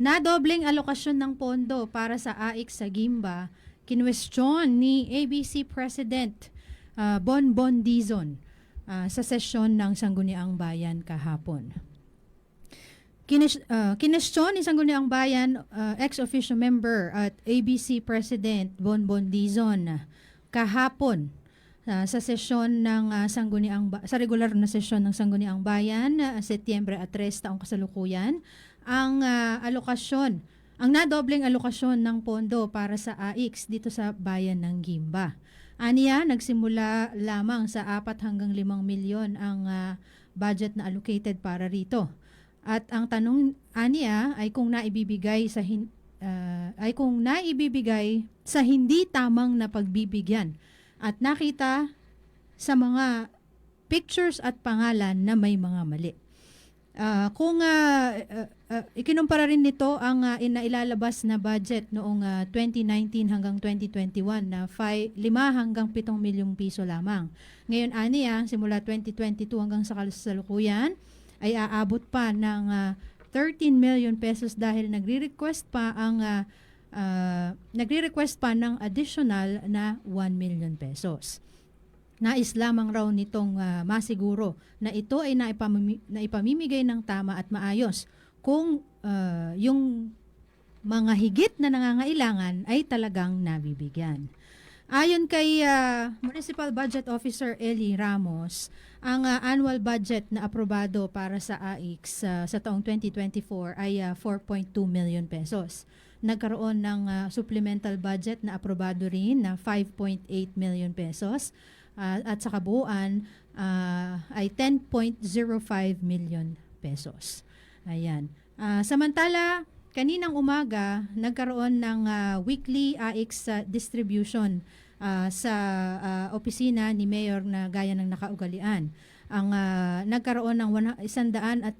Nadobling alokasyon ng pondo para sa AIC sa Gimba, kinwestiyon ni ABC President ah, Bonbon Dizon ah, sa sesyon ng Sangguniang Bayan kahapon. Kinis, uh, kinestyon ni Sangguniang Bayan uh, ex-official member at ABC President Bonbon Dizon uh, kahapon uh, sa sesyon ng uh, Sangguniang Ba- sa regular na sesyon ng Sangguniang Bayan uh, Setyembre at 3 taong kasalukuyan ang uh, alokasyon ang nadobleng alokasyon ng pondo para sa AIX dito sa bayan ng Gimba. Aniya, nagsimula lamang sa 4 hanggang 5 milyon ang uh, budget na allocated para rito. At ang tanong aniya ay kung naibibigay sa hin- ah, ay kung naibibigay sa hindi tamang na pagbibigyan at nakita sa mga pictures at pangalan na may mga mali. Ah, kung uh, ikinumpara rin nito ang uh, inailalabas na budget noong ah, 2019 hanggang 2021 na 5 hanggang 7 milyong piso lamang. Ngayon aniya simula 2022 hanggang sa kasalukuyan ay aabot pa ng ah, 13 million pesos dahil nagre-request pa ang ah, ah, nagre-request pa ng additional na 1 million pesos. Nais lamang raw nitong ah, masiguro na ito ay naipamimi- naipamimigay ng tama at maayos kung ah, yung mga higit na nangangailangan ay talagang nabibigyan. Ayon kay ah, Municipal Budget Officer Eli Ramos, ang ah, annual budget na aprobado para sa AIX ah, sa taong 2024 ay ah, 4.2 million pesos. Nagkaroon ng ah, supplemental budget na aprobado rin na 5.8 million pesos ah, at sa kabuuan ah, ay 10.05 million pesos. Ayan. Ah, samantala, kaninang umaga, nagkaroon ng ah, weekly AX ah, distribution ah, sa ah, opisina ni Mayor na gaya ng nakaugalian. Ang ah, nagkaroon ng 178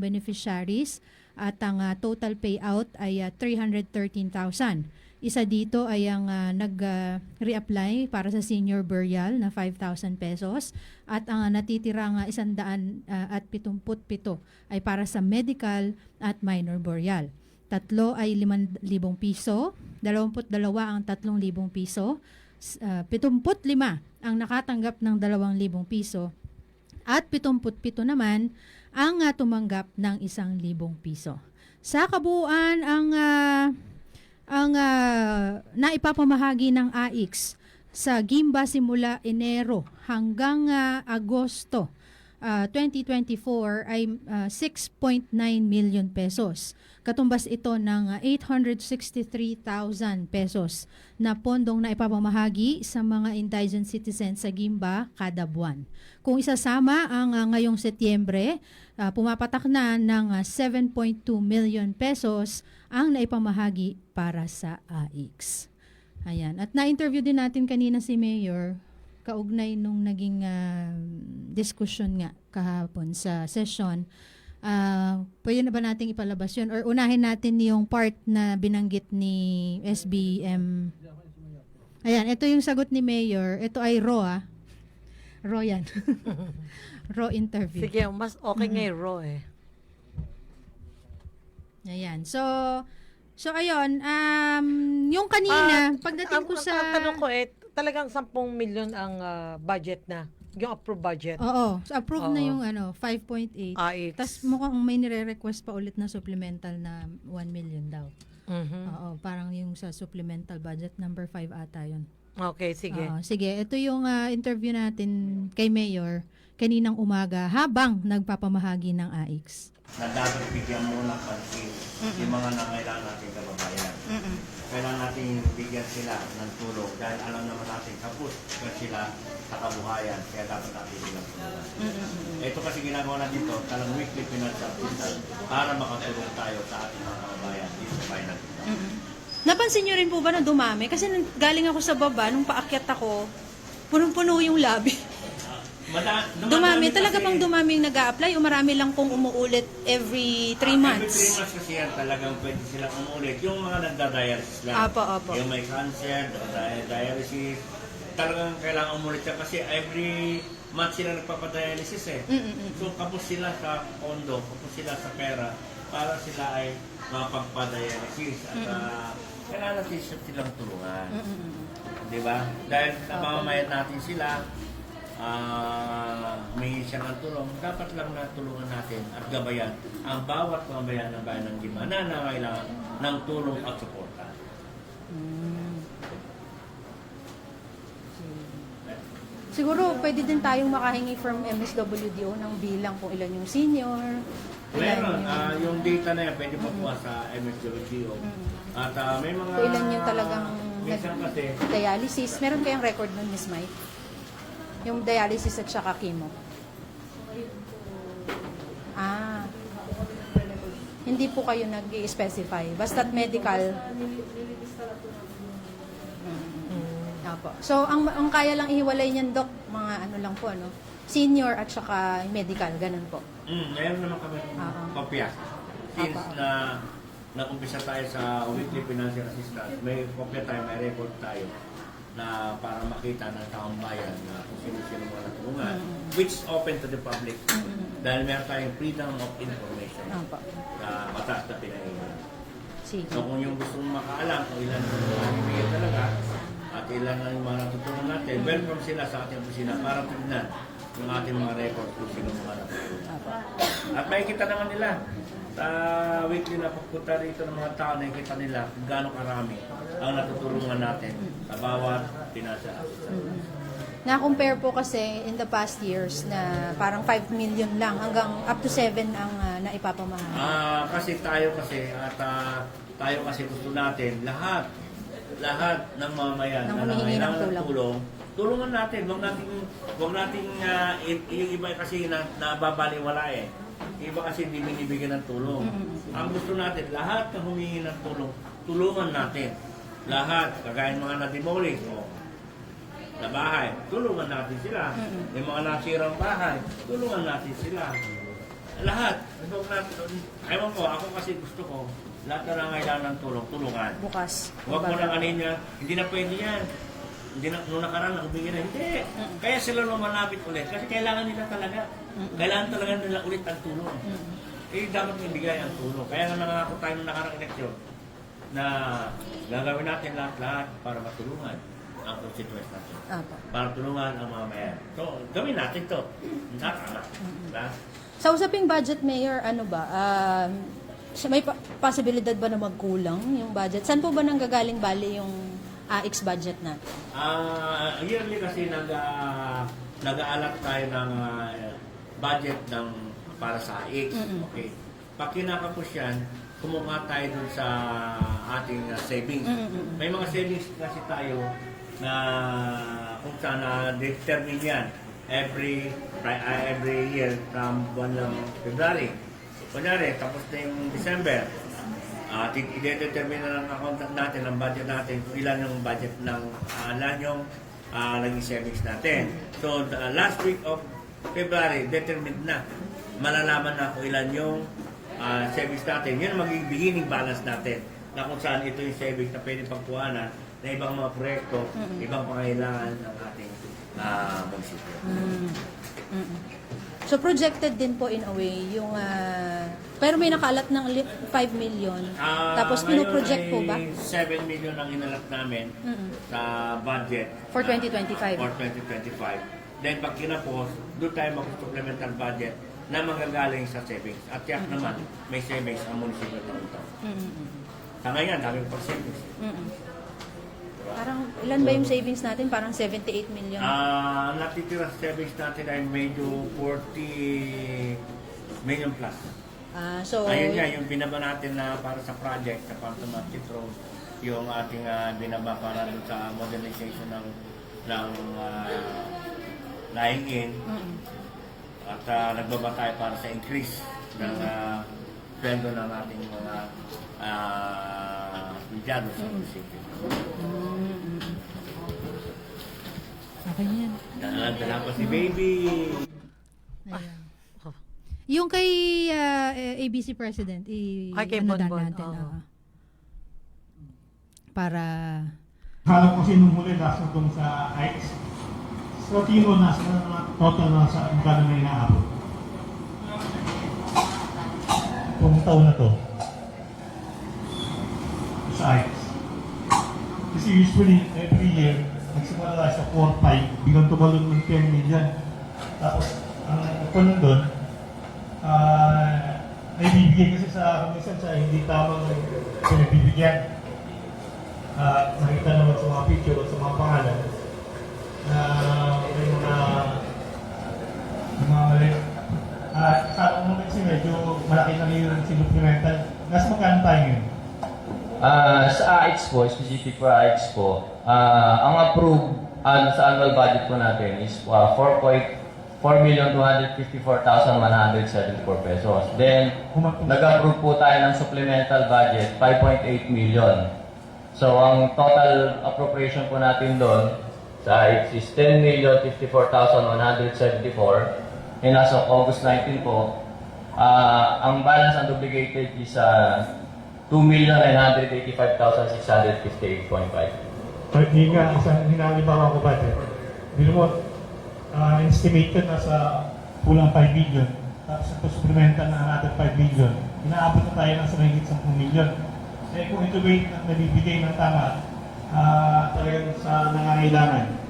beneficiaries at ang ah, total payout ay ah, 313,000. Isa dito ay ang ah, nag-reapply para sa senior burial na 5,000 pesos at ang ah, natitirang uh, 100 at 77 ay para sa medical at minor burial. Tatlo ay 5,000 piso, 22 ang 3,000 piso, s- ah, 75 ang nakatanggap ng 2,000 piso at 77 naman ang ah, tumanggap ng 1,000 piso. Sa kabuuan ang ah, ang ah, naipapamahagi ng AIX sa Gimba simula Enero hanggang ah, Agosto ah, 2024 ay ah, 6.9 million pesos. Katumbas ito ng ah, 863,000 pesos na pondong na ipapamahagi sa mga indigent citizens sa Gimba kada buwan. Kung isasama ang ah, ngayong Setyembre, ah, pumapatak na ng ah, 7.2 million pesos ang naipamahagi para sa AIX. Ayan. At na-interview din natin kanina si Mayor kaugnay nung naging ah, discussion nga kahapon sa session. Ah, pwede na ba nating ipalabas yun? Or unahin natin yung part na binanggit ni SBM. Ayan, ito yung sagot ni Mayor. Ito ay raw ah. Raw yan. raw interview. Sige, mas okay yung raw eh. Ayan. So, so ayun, um, yung kanina, pagdating Ang- ko sa... Ang tanong ko eh, talagang 10 million ang ah, budget na. Yung approved budget. Oo, so approve na Oo. yung ano, 5.8. AIX. Tapos mukhang may nire-request pa ulit na supplemental na 1 million daw. Mhm. Oo, parang yung sa supplemental budget number 5 ata yun. Okay, sige. Oo, sige, ito yung ah, interview natin kay Mayor kaninang umaga habang nagpapamahagi ng AIX. na dapat bigyan muna pansin yung mga nangailangan nating kababayan. Kailangan natin bigyan sila ng tulong dahil alam naman natin kapos ka sila sa kabuhayan kaya dapat natin bigyan tulong. Ito kasi ginagawa natin ito, talang weekly financial assistance para makatulong tayo sa ating mga kababayan dito sa bayan natin. Napansin nyo rin po ba na dumami? Kasi galing ako sa baba, nung paakyat ako, punong-puno yung lobby. Mada, Dumami, talaga bang dumami yung nag apply o marami lang pong umuulit every 3 Ah, Every months? 3 months kasi yan talagang pwede silang umulit. Yung mga nagda-dialysis lang. Apo, apo. Yung may cancer, di- dialysis, talagang kailangan umulit siya kasi every month sila nagpapadialysis eh. Mm-mm-mm. So kapos sila sa pondo, kapos sila sa pera. para sila ay mapagpadialysis at ah, kailangan natin sila- silang tulungan. Di ba? Dahil namamayan natin sila, ah may siya ng tulong, dapat lang natulungan natin at gabayan ang bawat mamamayan ng bayan ng Gima na nangailangan ng tulong at suporta. Siguro pwede din tayong makahingi from MSWDO ng bilang kung ilan yung senior. Meron, yung- ah, yung data na yan, pwede makuha sa MSWGO. At ah, may mga... Kung ilan yung talagang Minsan kasi, dialysis. Meron kayang record nun, Miss Mike? Yung dialysis at saka chemo. Ah. Hindi po kayo nag-specify. Basta't medical. Mm. Apo. So, ang, ang kaya lang ihiwalay niyan, Dok, mga ano lang po, ano? Senior at saka medical, ganun po. mm, meron naman kami Oo. kopya. Since Apa. na nag-umpisa tayo sa weekly financial assistance, may kopya tayo, may record tayo na para makita ng taong bayan na kung sino-sino mga natulungan, which is open to the public. Dahil meron tayong freedom of information Apo. na mataas na pinahingan. Sige. So kung yung gusto mong makaalam kung ilan ang mamimigay talaga at ilan ang mga natutulungan natin, welcome sila sa ating opisina para tignan yung ating mga record kung sino mga. Apo. At makikita naman nila sa weekly na pagpunta rito ng mga tao, nakikita nila kung gaano karami ang natutulungan natin sa bawat pinasa. Na-compare po kasi in the past years na parang 5 million lang hanggang up to 7 ang uh, naipapamahal. Ah, kasi tayo kasi at ah, tayo kasi gusto natin lahat lahat ng mamamayan Nang na humihingi ng nangailangan ng tulong. tulong, tulungan natin. Huwag natin huwag natin ah, i- yung iba kasi na nababaliwala eh. Iba kasi hindi binibigyan ng tulong. Ang gusto natin, lahat ng humingi ng tulong, tulungan natin. Lahat, kagaya ng mga na-demolish, o, na bahay, tulungan natin sila. Yung mga nasirang bahay, tulungan natin sila. Lahat. Huwag natin, ewan ko, ako kasi gusto ko, lahat na nangailangan ng tulong, tulungan. Bukas. Huwag mo nang anin niya, hindi na pwede yan. Hindi na, nung nakaraan, nakabigyan na, hindi. Kaya sila lumalapit ulit, kasi kailangan nila talaga. Kailangan talaga nila ulit ang tulong. Eh, dapat ibigay ang tulong. Kaya nga nangako tayo nung nakarang eleksyon na gagawin natin lahat-lahat para matulungan ang constituents natin. Apo. Para tulungan ang mga mayan. So, gawin natin to. Tama. Diba? Sa usaping budget, Mayor, ano ba? Um, may pa- posibilidad ba na magkulang yung budget? Saan po ba nanggagaling bali yung AX budget natin? Ah, yearly kasi nag uh, nag-aalat tayo ng ah, budget ng para sa AX. Okay. Pag kinakapos yan, kumuha tayo dun sa ating ah, savings. May mga savings kasi tayo na kung saan na determine yan every ah, every year from buwan ng February. Kunyari, tapos na yung December, at uh, i-determine na ng accountant natin, ang budget natin, kung ilan yung budget ng uh, ilan yung uh, naging savings natin. So, the last week of February, determined na. Malalaman na kung ilan yung uh, savings natin. Yun ang magiging beginning balance natin na kung saan ito yung savings na pwede pagkuhanan na ibang mga proyekto, ibang pangailangan ng ating uh, munisipyo. So projected din po in a way yung ah, pero may nakalat ng li- 5 million. Ah, Tapos pino-project po ba ay 7 million ang inalat namin Mm-mm. sa budget for na- 2025? for 2025. Then pag kinapos, doon tayo mag-supplemental budget na magagaling sa savings. At yak naman, may savings ang munisipyo ito. Mm-mm. Sa ngayon, daming pag savings. Parang ilan ba yung savings natin? Parang 78 million. Ah, natitira sa savings natin ay medyo 40 million plus. Ah, so Ayun nga, yung binaba natin na para sa project, sa Phantom Market Road, yung ating ah, binaba para dun sa modernization ng ng uh, lying in Mm-mm. at ah, nagbaba tayo para sa increase ng uh, sweldo ng ating mga uh, empleyado sa munisipyo. Okay yan. Dala pa si baby. Ayan. Yung kay ah, eh, ABC President, i Ay, kay ano Bonbon, natin, oo. ah. para Kala ko sinumuli nasa doon sa IX. Sa tino nasa na total na sa magkano na inaabot. itong taon na to sa ICE. Kasi usually, every year, nagsimula sa 4-5, biglang tumalon ng 10 million. Tapos, ang ako nun doon, ah, naibibigay kasi sa minsan sa hindi tamang pinagbibigyan. Ah, nakita naman sa mga picture o sa mga pangalan na may mga mga mali. Ah, sa ano kasi medyo malaki na rin si supplemental. Nasa magkano tayo ngayon? Ah, sa AIX po, specific for AIX po, ah, ang approved ano, sa annual budget po natin is uh, 4,254,174 pesos. Then, nag-approve po tayo ng supplemental budget, 5.8 million. So, ang total appropriation po natin doon sa AIX is 10,054,174. And as of August 19 po, ah, ang balance unduplicated is uh, 2,985,658.5. But yun nga, isang hinalibawa ko ba din. Bilo mo, uh, estimated na sa kulang 5 million. Tapos ito supplemental na another 5 million. Inaabot na tayo ng sa mahigit 10 million. Eh kung ito ba yung nabibigay ng tama, ah, talagang sa nangangailangan.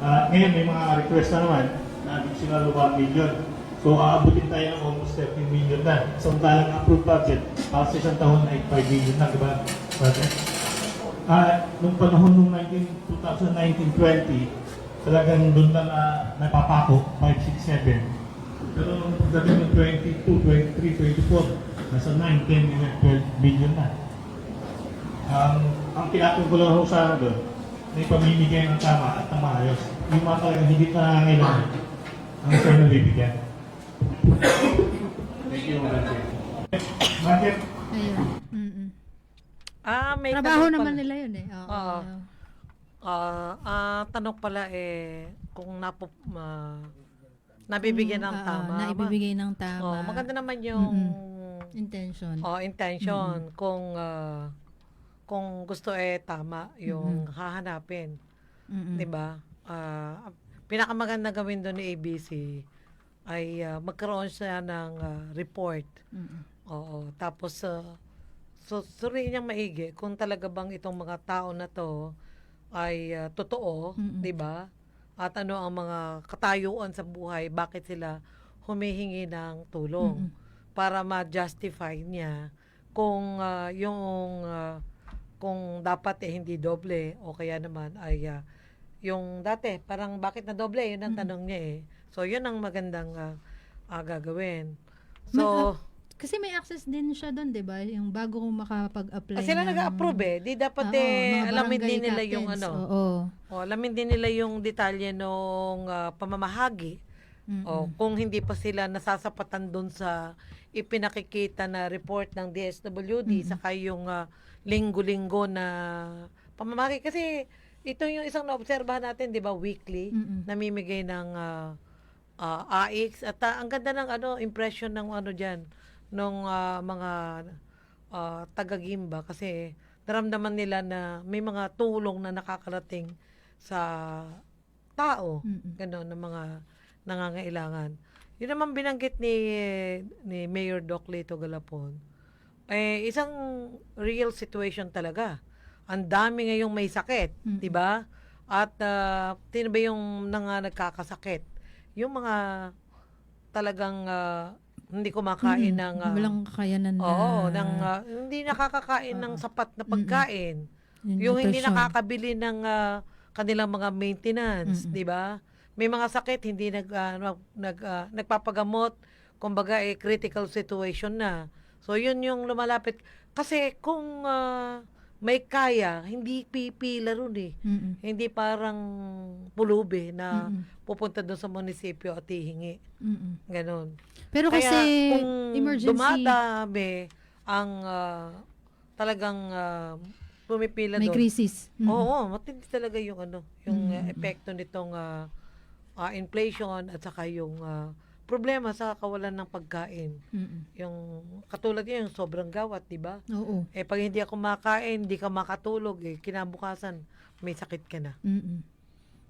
Ah, ngayon may mga request na naman na additional 1 million. So aabutin tayo ng almost 13 million na. Samantalang approved budget, para sa isang taon ay 5 million na, di ba? Budget. Ah, nung panahon 19, 2019-20, talagang doon na, na napapako, 5, 6, 7. Pero nung pagdating ng 22, 23, 24, nasa 9, 10, 11, 12 billion na. Ang ang tinatong ko ho sana doon, may pamimigay ng tama at ng maayos. Yung mga talagang hindi na nangangailangan, ang sa'yo na bibigyan. Thank you, Madam Chair. Madam, Ayun. Mm-mm. Ah, may Trabaho tanong naman pala. nila yun eh. Oo. Oo. Ah, ah, tanong pala eh kung napo ah, nabibigyan ng Mm, oo, tama. naibibigay ng tama. Oh, maganda naman yung Intention. oh, intention kung ah, kung gusto eh tama yung hahanapin, Mm-mm. 'di ba? Ah, pinakamaganda gawin doon ni ABC ay ah, magkaroon siya ng ah, report. Mm-mm. Oo, tapos uh, so suriin niyang maigi kung talaga bang itong mga tao na to ay ah, totoo, Mm-mm. 'di ba? At ano ang mga katayuan sa buhay, bakit sila humihingi ng tulong Mm-mm. para ma-justify niya kung ah, yung ah, kung dapat eh hindi doble o kaya naman ay ah, yung dati parang bakit na doble yun ang Mm-mm. tanong niya eh. So yun ang magandang ah, ah, gagawin. May, So, Kasi may access din siya doon, 'di ba? Yung bago kung makapag-apply. Ah, sila nag-approve eh. Di dapat Oo, eh, alamin din nila yung captains. ano. Oo. O, alamin din nila yung detalye nung ah, pamamahagi. Mm-mm. O, kung hindi pa sila nasasapatan doon sa ipinakikita na report ng DSWD, Mm-mm. saka yung ah, linggo-linggo na pamamahagi. Kasi ito yung isang naobserbahan natin, di ba, weekly, Mm-mm. namimigay ng ah, ah, AX. At ah, ang ganda ng ano, impression ng ano dyan, nung ah, mga ah, taga-Gimba kasi naramdaman nila na may mga tulong na nakakarating sa tao, gano'n, ng mga nangangailangan. Yun naman binanggit ni ni Mayor Doc Lito Galapon. Eh isang real situation talaga. Ang dami ngayong may sakit, Mm. 'di ba? At uh, sino ba yung nang nagkakasakit? Yung mga talagang ah, hindi kumakain Mm-mm. ng ah, walang kakayanan na Oo, ng ah, hindi nakakakain ng sapat na pagkain. Yung hindi nakakabili ng ah, kanilang mga maintenance. 'di ba? May mga sakit hindi nag ah, nag ah, nagpapagamot, kumbaga eh critical situation na. So yun yung lumalapit kasi kung ah, may kaya, hindi pipila ron eh. Mm-mm. Hindi parang pulubi na Mm-mm. pupunta doon sa munisipyo at hihingi. Mm-mm. Ganon. Pero Kaya kasi kung emergency dumadami ang ah, talagang ah, pumipila may doon. crisis. Mm-mm. Oo, matindi talaga yung ano, yung Mm. epekto nitong ah, ah, inflation at saka yung ah, problema sa kawalan ng pagkain. Mm-mm. Yung katulad yun, yung sobrang gawat, 'di ba? Oo. Eh pag hindi ako makain, hindi ka makatulog, eh kinabukasan may sakit ka na. Mm-mm.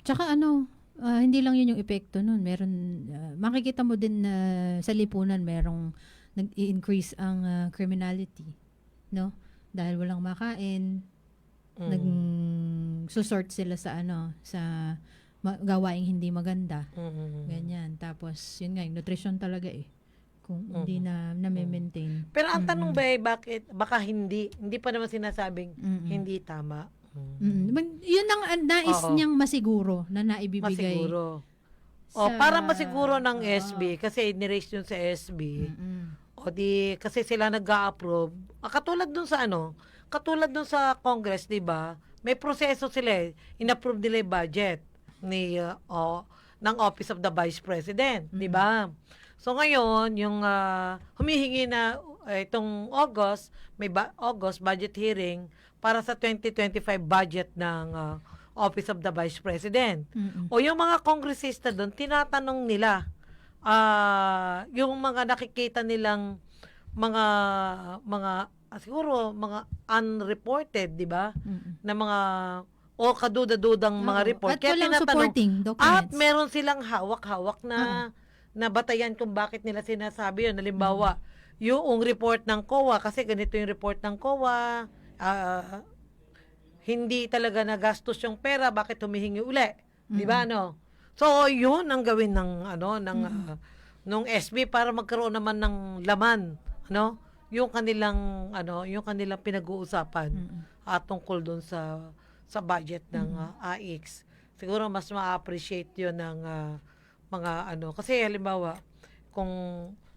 Tsaka ano, ah, hindi lang yun yung epekto nun. Meron, ah, makikita mo din na sa lipunan merong nag-increase ang ah, criminality, no? Dahil walang makain, Mm. nag susort sila sa ano, sa ma- gawaing hindi maganda. Mm. Ganyan. Tapos, yun nga, yung nutrition talaga eh. Kung hindi Mm-hmm. na na-maintain. Pero ang tanong ba eh, bakit, baka hindi, hindi pa naman sinasabing Mm-mm. hindi tama. Mm. Mm. Mag- Yun ang ang nais Oo. niyang masiguro na naibibigay. Masiguro. O, sa- para masiguro ng Oo. SB, kasi inirace yun sa SB, Mm-mm. o di, kasi sila nag-a-approve. Ah, katulad dun sa ano, katulad dun sa Congress, di ba? May proseso sila eh. In-approve nila yung budget ni, uh, o, ng Office of the Vice President, di ba? So ngayon, yung ah, humihingi na eh, itong August, may ba- August budget hearing para sa 2025 budget ng ah, Office of the Vice President. Mm-mm. O yung mga kongresista doon, tinatanong nila ah yung mga nakikita nilang mga mga siguro mga unreported, 'di ba? Mm-mm. Na mga o kaduda-dudang mga Oo. report. At walang tinatanong, supporting at documents. meron silang hawak-hawak na na batayan kung bakit nila sinasabi yun. Halimbawa, yung report ng COA, kasi ganito yung report ng COA, ah, hindi talaga nagastos yung pera, bakit humihingi uli? Di ba, no? So, yun ang gawin ng, ano, ng, ah, nung SB para magkaroon naman ng laman, ano? Yung kanilang, ano, yung kanilang pinag-uusapan at tungkol doon sa sa budget ng ah, AX. Siguro mas ma-appreciate 'yon ng ah, mga ano kasi halimbawa kung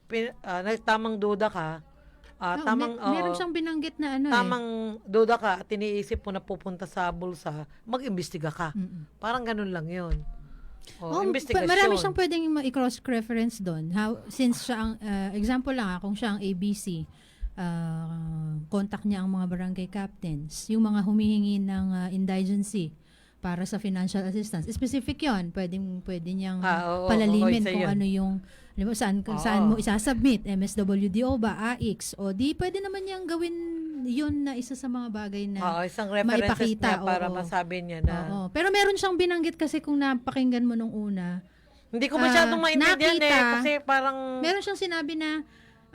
pin, ah, nagtamang duda ka, ah, Oh, tamang may- meron siyang binanggit na ano tamang duda ka at iniisip mo na pupunta sa bulsa, mag-imbestiga ka. eh. Mm-mm. Parang ganun lang 'yon. Oh, Oh, investigasyon. pa- marami siyang pwedeng ma- i-cross reference doon. How since siya ang uh, example lang ah, kung siya ang ABC, uh, contact niya ang mga barangay captains, yung mga humihingi ng uh, indigency para sa financial assistance. Specific 'yon. Pwedeng pwede niyang Ah, oo, oo, palalimin isa kung yun. ano yung alam mo, saan, Oo. saan mo isasubmit, MSWDO ba, AX, o di pwede naman niyang gawin yun na isa sa mga bagay na Oo, isang references maipakita, niya para oo. masabi niya na Oo. Pero meron siyang binanggit kasi kung napakinggan mo nung una, hindi ko masyadong Ah, maintindihan eh nakita- kasi parang meron siyang sinabi na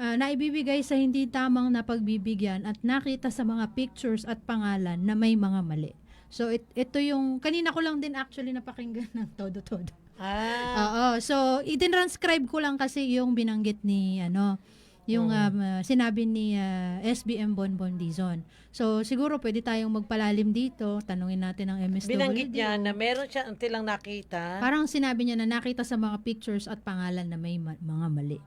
ah, naibibigay sa hindi tamang napagbibigyan at nakita sa mga pictures at pangalan na may mga mali. So it, ito yung kanina ko lang din actually napakinggan ng todo-todo. ah, Oo, so itinranscribe ko lang kasi yung binanggit ni ano yung Mm. um, ah, sinabi ni ah, SBM Bonbon Dizon. So siguro pwede tayong magpalalim dito, tanungin natin ang MSWD. binanggit niya na meron siya silang nakita. Parang sinabi niya na nakita sa mga pictures at pangalan na may ma- mga mali.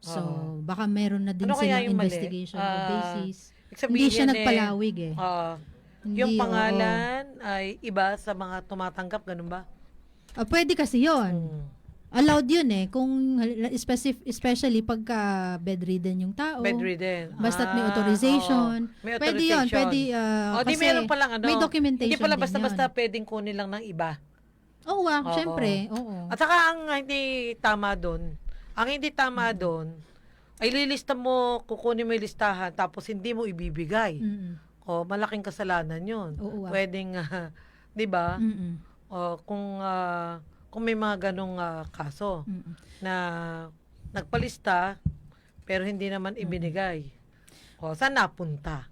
So, Oo. baka meron na din Ano kaya silang yung mali? investigation or Ah, basis. Hindi siya eh, nagpalawig eh. ah, Hindi, yung oo. pangalan ay iba sa mga tumatanggap, ganun ba? Ah, pwede kasi yon Mm. Allowed yun eh. Kung hal- specif- especially pagka bedridden yung tao. Bedridden. Basta't may Ah, authorization. oo. May Pwede yun. authorization. Pwede, ah, o, di kasi meron palang ano. may documentation Hindi pala din basta-basta yun. pwedeng kunin lang ng iba. Oo, ah, Oo. syempre. Oo. At saka ang hindi tama doon, ang hindi tama doon, ay lilista mo, kukunin mo yung listahan, tapos hindi mo ibibigay. Mm-mm. O, malaking kasalanan yun. Oo, ah. Pwedeng, ah, di ba? Mm-mm. O, kung, ah, kung may mga ganong ah, kaso Mm-mm. na nagpalista, pero hindi naman ibinigay. O, saan napunta?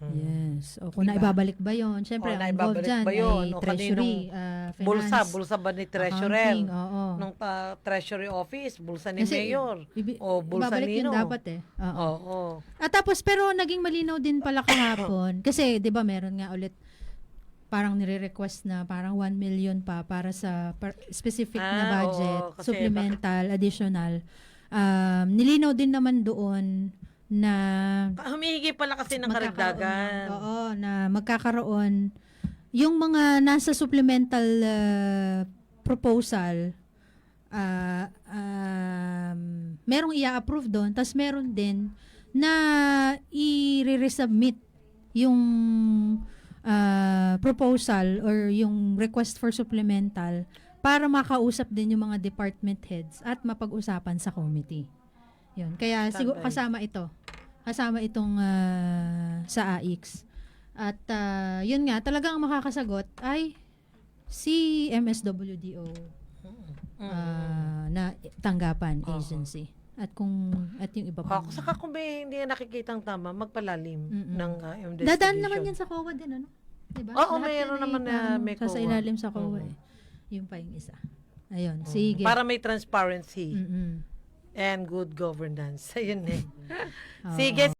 Mm. Yes. O kung Diba? naibabalik ba yon Siyempre, ang involved dyan ba yun? ay O treasury, ah, finance, Bulsa, bulsa ba ni treasurer? accounting, oo. Nung ah, treasury office, bulsa ni Kasi, mayor. ibi- O, bulsa ibabalik yun dapat eh. Oo. Oo. At tapos, pero naging malinaw din pala kahapon. kasi, di ba, meron nga ulit parang nire-request na parang 1 million pa para sa par- specific na Ah, budget, oo, supplemental, additional. Um, nilinaw din naman doon na Ah, Humihingi pala kasi ng magkakaroon karagdagan. Oo, na magkakaroon yung mga nasa supplemental uh, proposal ah, um, merong i-approve doon tapos meron din na i-resubmit yung ah, proposal or yung request for supplemental para makausap din yung mga department heads at mapag-usapan sa committee. Yun. Kaya siguro kasama ito. Kasama itong ah, sa AX. At ah, yun nga, talagang ang makakasagot ay si MSWDO Mm. ah, na tanggapan Oo. agency. At kung at yung iba pa. Ako, saka kung may hindi nakikitang tama, magpalalim Mm-mm. ng uh, investigation. Dadaan naman yan sa COA din, ano? Diba? Oo, Lahat mayroon naman na may Sa COA. ilalim sa COA Oo. eh. Yung pa yung isa. Ayun, sige. Para may transparency Mm-mm. And good governance. Ayun eh. Oo. Sige.